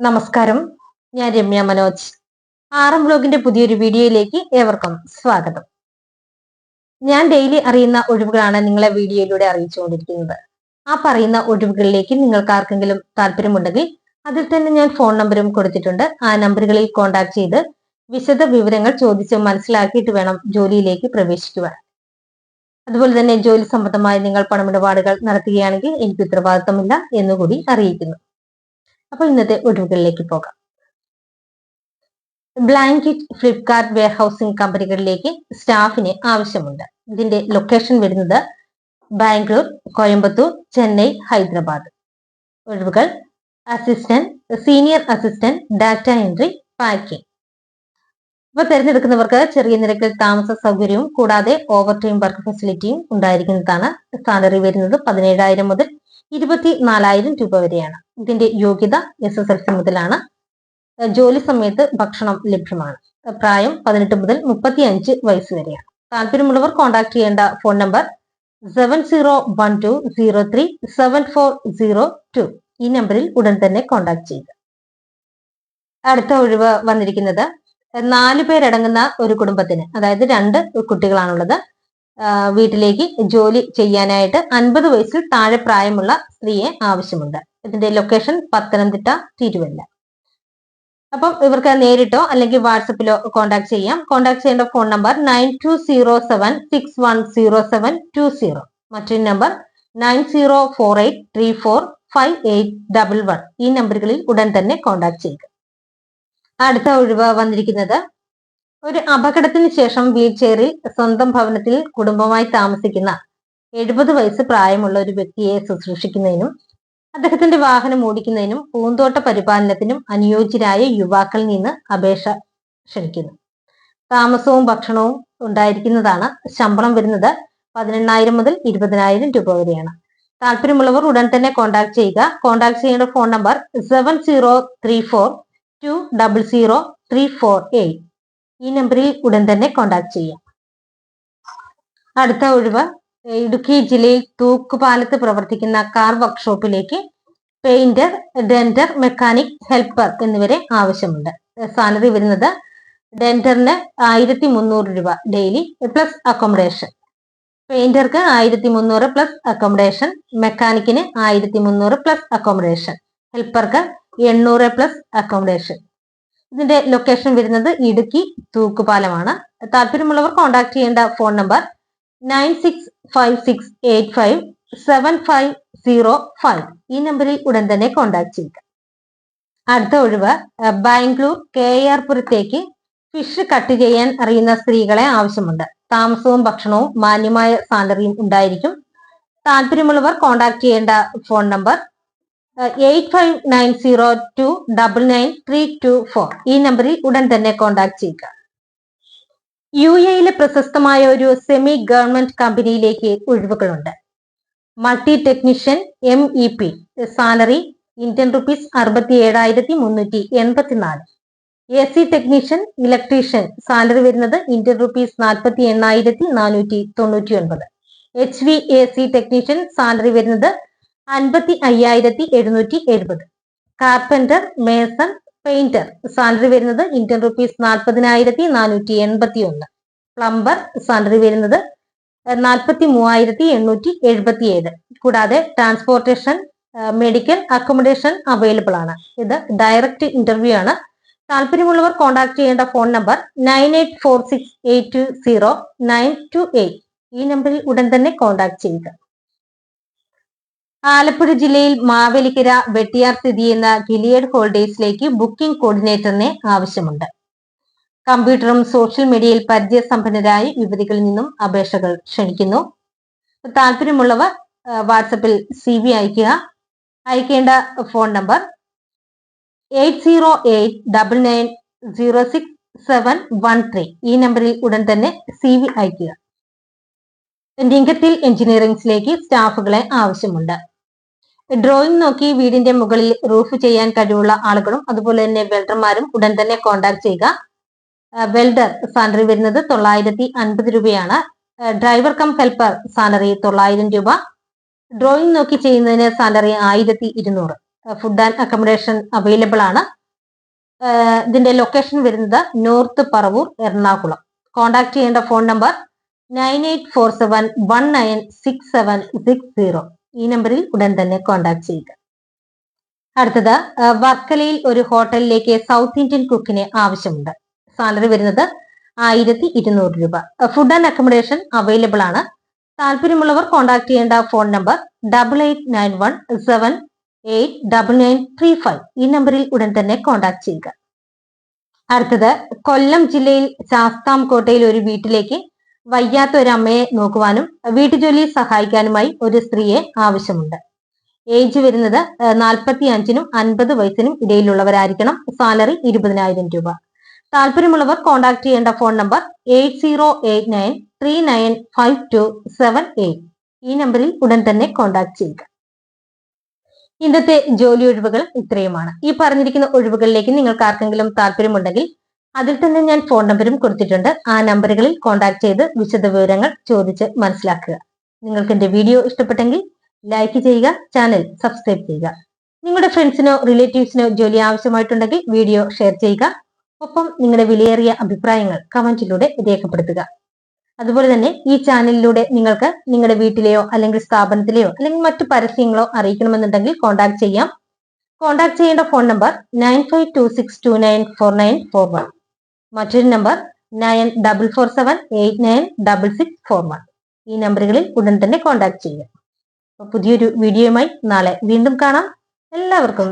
നമസ്കാരം. ഞാൻ രമ്യ മനോജ്. ആറം ബ്ലോഗിന്റെ പുതിയൊരു വീഡിയോയിലേക്ക് ഏവർക്കും സ്വാഗതം. ഞാൻ ഡെയിലി അറിയുന്ന ഒഴിവുകളാണ് നിങ്ങളെ വീഡിയോയിലൂടെ അറിയിച്ചുകൊണ്ടിരിക്കുന്നത്. ആ പറയുന്ന ഒഴിവുകളിലേക്ക് നിങ്ങൾക്ക് ആർക്കെങ്കിലും താല്പര്യമുണ്ടെങ്കിൽ അതിൽ തന്നെ ഞാൻ ഫോൺ നമ്പറും കൊടുത്തിട്ടുണ്ട്. ആ നമ്പറുകളിൽ കോൺടാക്ട് ചെയ്ത് വിശദ വിവരങ്ങൾ ചോദിച്ച് മനസ്സിലാക്കിയിട്ട് വേണം ജോലിയിലേക്ക് പ്രവേശിക്കുവാൻ. അതുപോലെ തന്നെ ജോലി സംബന്ധമായി നിങ്ങൾ പണമിടപാടുകൾ നടത്തുകയാണെങ്കിൽ എനിക്ക് ഉത്തരവാദിത്തമില്ല എന്നുകൂടി അറിയിക്കുന്നു. അപ്പോൾ ഇന്നത്തെ ഒഴിവുകളിലേക്ക് പോകാം. ബ്ലാങ്കറ്റ് ഫ്ലിപ്കാർട്ട് വെയർഹൌസിംഗ് കമ്പനികളിലേക്ക് സ്റ്റാഫിന് ആവശ്യമുണ്ട്. ഇതിന്റെ ലൊക്കേഷൻ വരുന്നത് ബാംഗ്ലൂർ കോയമ്പത്തൂർ ചെന്നൈ ഹൈദരാബാദ്. ഒഴിവുകൾ assistant senior assistant data entry packing ഇവ തിരഞ്ഞെടുക്കുന്നവർക്ക് ചെറിയ നിരക്കിൽ താമസ സൗകര്യവും കൂടാതെ ഓവർ ടൈം വർക്ക് ഫെസിലിറ്റിയും ഉണ്ടായിരിക്കുന്നതാണ് സാലറി വരുന്നത് പതിനേഴായിരം മുതൽ ഇരുപത്തി നാലായിരം രൂപ വരെയാണ്. ഇതിന്റെ യോഗ്യത എസ് എസ് എൽ സി മുതലാണ്. ജോലി സമയത്ത് ഭക്ഷണം ലഭ്യമാണ്. പ്രായം പതിനെട്ട് മുതൽ മുപ്പത്തി അഞ്ച് വയസ്സ് വരെയാണ്. താല്പര്യമുള്ളവർ കോൺടാക്ട് ചെയ്യേണ്ട phone number seven zero one two zero three seven four zero two ഈ നമ്പറിൽ ഉടൻ തന്നെ കോൺടാക്ട് ചെയ്യുക. അടുത്ത ഒഴിവ് വന്നിരിക്കുന്നത് നാല് പേരടങ്ങുന്ന ഒരു കുടുംബത്തിന് അതായത് രണ്ട് കുട്ടികളാണുള്ളത്. വീട്ടിലേക്ക് ജോലി ചെയ്യാനായിട്ട് അൻപത് വയസ്സിൽ താഴെ പ്രായമുള്ള സ്ത്രീയെ ആവശ്യമുണ്ട്. ഇതിന്റെ ലൊക്കേഷൻ പത്തനംതിട്ട തിരുവല്ല. അപ്പം ഇവർക്ക് നേരിട്ടോ അല്ലെങ്കിൽ വാട്സപ്പിലോ കോൺടാക്ട് ചെയ്യാം. കോൺടാക്ട് ചെയ്യേണ്ട phone number nine two zero seven six one zero seven two zero. മറ്റൊരു number nine zero four eight three four five eight double one. ഈ നമ്പറുകളിൽ ഉടൻ തന്നെ കോൺടാക്ട് ചെയ്യുക. അടുത്ത ഒഴിവ് വന്നിരിക്കുന്നത് ഒരു അപകടത്തിന് ശേഷം വീൽ ചെയറിൽ സ്വന്തം ഭവനത്തിൽ കുടുംബമായി താമസിക്കുന്ന എഴുപത് വയസ്സ് പ്രായമുള്ള ഒരു വ്യക്തിയെ ശുശ്രൂഷിക്കുന്നതിനും അദ്ദേഹത്തിന്റെ വാഹനം ഓടിക്കുന്നതിനും പൂന്തോട്ട പരിപാലനത്തിനും അനുയോജ്യരായ യുവാക്കളിൽ നിന്ന് അപേക്ഷ ക്ഷണിക്കുന്നു. താമസവും ഭക്ഷണവും ഉണ്ടായിരിക്കുന്നതാണ് ശമ്പളം വരുന്നത് പതിനെണ്ണായിരം മുതൽ ഇരുപതിനായിരം രൂപ വരെയാണ്. താല്പര്യമുള്ളവർ ഉടൻ തന്നെ കോൺടാക്ട് ചെയ്യുക. കോൺടാക്ട് ചെയ്യേണ്ട phone number seven zero three four two double zero three four eight ഈ നമ്പറിൽ ഉടൻ തന്നെ കോൺടാക്ട് ചെയ്യാം. അടുത്ത ഒഴിവ് ഇടുക്കി ജില്ലയിൽ തൂക്കുപാലത്ത് പ്രവർത്തിക്കുന്ന കാർ വർക്ക്ഷോപ്പിലേക്ക് പെയിന്റർ ഡെന്റർ മെക്കാനിക് ഹെൽപ്പർ എന്നിവരെ ആവശ്യമുണ്ട്. സാലറി വരുന്നത് ഡെന്ററിന് ആയിരത്തി മുന്നൂറ് രൂപ ഡെയിലി പ്ലസ് അക്കോമഡേഷൻ പെയിന്റർക്ക് ആയിരത്തി മുന്നൂറ് പ്ലസ് അക്കോമഡേഷൻ മെക്കാനിക്കിന് ആയിരത്തി മുന്നൂറ് പ്ലസ് അക്കോമഡേഷൻ ഹെൽപ്പർക്ക് എണ്ണൂറ് പ്ലസ് അക്കോമഡേഷൻ ഇതിന്റെ ലൊക്കേഷൻ വരുന്നത് ഇടുക്കി തൂക്കുപാലമാണ്. താല്പര്യമുള്ളവർ കോൺടാക്ട് ചെയ്യേണ്ട phone number nine six five six eight five seven five zero five ഈ നമ്പറിൽ ഉടൻ തന്നെ കോൺടാക്ട് ചെയ്യുക. അടുത്ത ഒഴിവ് ബാംഗ്ലൂർ കെ ആർ പുരത്തേക്ക് ഫിഷ് കട്ട് ചെയ്യാൻ അറിയുന്ന സ്ത്രീകളെ ആവശ്യമുണ്ട്. താമസവും ഭക്ഷണവും മാന്യമായ സാലറിയും ഉണ്ടായിരിക്കും. താല്പര്യമുള്ളവർ കോൺടാക്ട് ചെയ്യേണ്ട phone number eight five nine zero two double nine three two four ഈ നമ്പറിൽ ഉടൻ തന്നെ കോൺടാക്ട് ചെയ്യുക. യു എയിലെ പ്രശസ്തമായ ഒരു സെമി ഗവൺമെന്റ് കമ്പനിയിലേക്ക് ഒഴിവുകളുണ്ട്. Multi technician M E P salary Indian rupees അറുപത്തി ഏഴായിരത്തി മുന്നൂറ്റി എൺപത്തിനാല് A C technician electrician salary വരുന്നത് ഇന്ത്യൻ റുപ്പീസ് നാൽപ്പത്തി എണ്ണായിരത്തി നാനൂറ്റി തൊണ്ണൂറ്റി ഒൻപത് H V A C technician salary വരുന്നത് അൻപത്തി അയ്യായിരത്തി എഴുന്നൂറ്റി എഴുപത് കാർപ്പന്റർ മേസൺ പെയിന്റർ സാലറി വരുന്നത് ഇന്ത്യൻ റുപ്പീസ് നാൽപ്പതിനായിരത്തി നാനൂറ്റി എൺപത്തി ഒന്ന് പ്ലംബർ സാലറി വരുന്നത് നാൽപ്പത്തി മൂവായിരത്തി എണ്ണൂറ്റി എഴുപത്തി ഏഴ് കൂടാതെ ട്രാൻസ്പോർട്ടേഷൻ മെഡിക്കൽ അക്കോമഡേഷൻ അവൈലബിൾ ആണ്. ഇത് ഡയറക്റ്റ് ഇന്റർവ്യൂ ആണ്. താല്പര്യമുള്ളവർ കോൺടാക്ട് ചെയ്യേണ്ട phone number nine eight four six eight two zero nine two eight. ഈ നമ്പറിൽ ഉടൻ തന്നെ കോൺടാക്ട് ചെയ്യുക. ആലപ്പുഴ ജില്ലയിൽ മാവേലിക്കര വെട്ടിയാർ സ്ഥിതി ചെയ്യുന്ന ഗിലിയഡ് ഹോൾഡേഴ്സിലേക്ക് ബുക്കിംഗ് കോർഡിനേറ്ററിനെ ആവശ്യമുണ്ട്. കമ്പ്യൂട്ടറും സോഷ്യൽ മീഡിയയിൽ പരിചയസമ്പന്നരായ യുവതികളിൽ നിന്നും അപേക്ഷകൾ ക്ഷണിക്കുന്നു. താല്പര്യമുള്ളവർ വാട്സപ്പിൽ സി വി അയക്കുക അയക്കേണ്ട phone number eight zero eight double nine zero six seven one three. ഈ നമ്പറിൽ ഉടൻ തന്നെ സി വി അയക്കുക ലിംഗത്തിൽ എഞ്ചിനീയറിംഗ്സിലേക്ക് സ്റ്റാഫുകളെ ആവശ്യമുണ്ട്. ഡ്രോയിങ് നോക്കി വീടിന്റെ മുകളിൽ റൂഫ് ചെയ്യാൻ കഴിവുള്ള ആളുകളും അതുപോലെ തന്നെ വെൽഡർമാരും ഉടൻ തന്നെ കോൺടാക്ട് ചെയ്യുക. വെൽഡർ സാലറി വരുന്നത് തൊള്ളായിരത്തി അൻപത് രൂപയാണ്. ഡ്രൈവർ കം ഹെൽപ്പർ സാലറി തൊള്ളായിരം രൂപ. ഡ്രോയിങ് നോക്കി ചെയ്യുന്നതിന് സാലറി ആയിരത്തി ഇരുന്നൂറ്. ഫുഡ് ആൻഡ് അക്കോമഡേഷൻ അവൈലബിൾ ആണ്. ഇതിന്റെ ലൊക്കേഷൻ വരുന്നത് നോർത്ത് പറവൂർ എറണാകുളം. കോൺടാക്ട് ചെയ്യേണ്ട phone number nine eight four seven one nine six seven six zero ഈ നമ്പറിൽ ഉടൻ തന്നെ കോൺടാക്ട് ചെയ്യുക. അടുത്തത് വർക്കലയിൽ ഒരു ഹോട്ടലിലേക്ക് സൗത്ത് ഇന്ത്യൻ കുക്കിന് ആവശ്യമുണ്ട്. സാലറി വരുന്നത് ആയിരത്തി ഇരുന്നൂറ് രൂപ ഫുഡ് ആൻഡ് അക്കോമഡേഷൻ അവൈലബിൾ ആണ്. താല്പര്യമുള്ളവർ കോൺടാക്ട് ചെയ്യേണ്ട phone number double eight nine one seven eight double nine three five ഈ നമ്പറിൽ ഉടൻ തന്നെ കോൺടാക്ട് ചെയ്യുക. അടുത്തത് കൊല്ലം ജില്ലയിൽ ശാസ്താംകോട്ടയിൽ ഒരു വീട്ടിലേക്ക് വയ്യാത്ത അമ്മയെ നോക്കുവാനും വീട്ടുജോലി സഹായിക്കാനുമായി ഒരു സ്ത്രീയെ ആവശ്യമുണ്ട്. ഏജ് വരുന്നത് നാൽപ്പത്തി അഞ്ചിനും അൻപത് വയസ്സിനും ഇടയിലുള്ളവരായിരിക്കണം. സാലറി ഇരുപതിനായിരം രൂപ. താല്പര്യമുള്ളവർ കോൺടാക്ട് ചെയ്യേണ്ട phone number eight zero eight nine three nine five two seven eight. ഈ നമ്പറിൽ ഉടൻ തന്നെ കോൺടാക്ട് ചെയ്യുക. ഇന്നത്തെ ജോലി ഒഴിവുകൾ ഇത്രയുമാണ്. ഈ പറഞ്ഞിരിക്കുന്ന ഒഴിവുകളിലേക്ക് നിങ്ങൾക്ക് ആർക്കെങ്കിലും താല്പര്യമുണ്ടെങ്കിൽ അതിൽ തന്നെ ഞാൻ ഫോൺ നമ്പറും കൊടുത്തിട്ടുണ്ട്. ആ നമ്പറുകളിൽ കോൺടാക്ട് ചെയ്ത് വിശദ വിവരങ്ങൾ ചോദിച്ച് മനസ്സിലാക്കുക. നിങ്ങൾക്ക് എന്റെ വീഡിയോ ഇഷ്ടപ്പെട്ടെങ്കിൽ ലൈക്ക് ചെയ്യുക ചാനൽ സബ്സ്ക്രൈബ് ചെയ്യുക. നിങ്ങളുടെ ഫ്രണ്ട്സിനോ റിലേറ്റീവ്സിനോ ജോലി ആവശ്യമായിട്ടുണ്ടെങ്കിൽ വീഡിയോ ഷെയർ ചെയ്യുക. ഒപ്പം നിങ്ങളുടെ വിലയേറിയ അഭിപ്രായങ്ങൾ കമന്റിലൂടെ രേഖപ്പെടുത്തുക. അതുപോലെ തന്നെ ഈ ചാനലിലൂടെ നിങ്ങൾക്ക് നിങ്ങളുടെ വീട്ടിലെയോ അല്ലെങ്കിൽ സ്ഥാപനത്തിലെയോ അല്ലെങ്കിൽ മറ്റു പരസ്യങ്ങളോ അറിയിക്കണമെന്നുണ്ടെങ്കിൽ കോൺടാക്ട് ചെയ്യാം. കോൺടാക്ട് ചെയ്യേണ്ട phone number nine five two six two nine four nine four one മറ്റൊരു number nine double four seven eight nine double six four one ഈ നമ്പറുകളിൽ ഉടൻ തന്നെ കോൺടാക്ട് ചെയ്യുക. പുതിയൊരു വീഡിയോയുമായി നാളെ വീണ്ടും കാണാം. എല്ലാവർക്കും